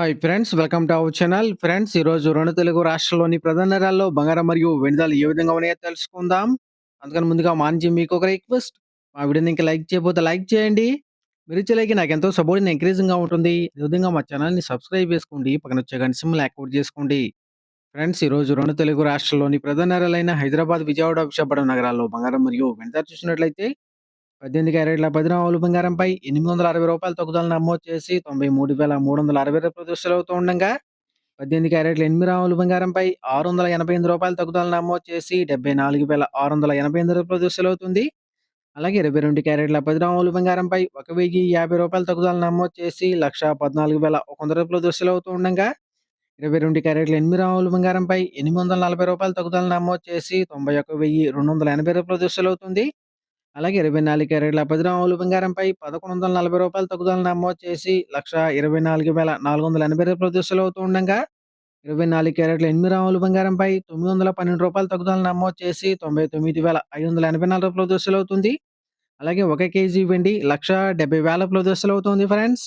Hi friends welcome to our channel. Friends ఈరోజు రెండు తెలుగు రాష్ట్రాల్లోని ప్రధాన నగరాల్లో బంగారం మరియు వెనుదలు ఏ విధంగా ఉన్నాయో తెలుసుకుందాం. అందుకని ముందుగా మాంచి మీకు ఒక రిక్వెస్ట్. మా వీడియోని ఇంకా లైక్ చేయకపోతే లైక్ చేయండి. మీరు ఇచ్చే నాకు ఎంతో సపోర్ట్ ఎంకరేజింగ్గా ఉంటుంది. ఈ విధంగా మా ఛానల్ని సబ్స్క్రైబ్ చేసుకోండి. పక్కన వచ్చే గంట సిమ్లు యాక్టివేట్ చేసుకోండి. ఫ్రెండ్స్ ఈరోజు రెండు తెలుగు రాష్ట్రాల్లోని ప్రధాన నగరాలైన హైదరాబాద్ విజయవాడ విశాఖపట్నం నగరాల్లో బంగారం మరియు వెనుదలు చూసినట్లయితే పద్దెనిమిది క్యారెట్ల పది బంగారంపై ఎనిమిది వందల అరవై రూపాయల తగ్గుదల నమోదు చేసి తొంభై మూడు వేల మూడు వందల అరవై రూపాయలు అవుతూ ఉండగా పద్దెనిమిది క్యారెట్ల ఎనిమిది గ్రాముల బంగారంపై ఆరు వందల ఎనభై ఎనిమిది రూపాయల తగ్గుదల నమోదు చేసి డెబ్బై నాలుగు వేల ఆరు వందల ఎనభై ఎనిమిది రూపాయలు అవుతుంది. అలాగే ఇరవై రెండు క్యారెట్ల పది గ్రాముల బంగారంపై ఒక వెయ్యి యాభై రూపాయల తగ్గుదల నమోదు చేసి లక్ష పద్నాలుగు వేల ఒక వంద రూపాయలు అవుతూ ఉండగా ఇరవై రెండు క్యారెట్ల ఎనిమిది గ్రాముల బంగారంపై ఎనిమిది వందల నలభై రూపాయల తగ్గుదల నమోదు చేసి తొంభై ఒక వెయ్యి రెండు వందల ఎనభై రూపాయలు అవుతుంది. అలాగే ఇరవై నాలుగు క్యారెట్ల పది గ్రాములు బంగారంపై పదకొండు వందల నలభై రూపాయల తగ్గుదల నమోదు చేసి లక్ష ఇరవై నాలుగు వేల నాలుగు వందల ఎనభై ఐదు ప్రదర్శనలు అవుతూ ఉండగా ఇరవై నాలుగు క్యారెట్ల ఎనిమిది గ్రాములు బంగారంపై తొమ్మిది వందల పన్నెండు రూపాయల తగ్గుదల నమోదు చేసి తొంభై తొమ్మిది వేల ఐదు వందల ఎనభై నాలుగు ప్రదర్శనలు అవుతుంది. అలాగే ఒక కేజీ వెండి లక్ష డెబ్బై వేల ప్రదర్శనలు అవుతుంది ఫ్రెండ్స్.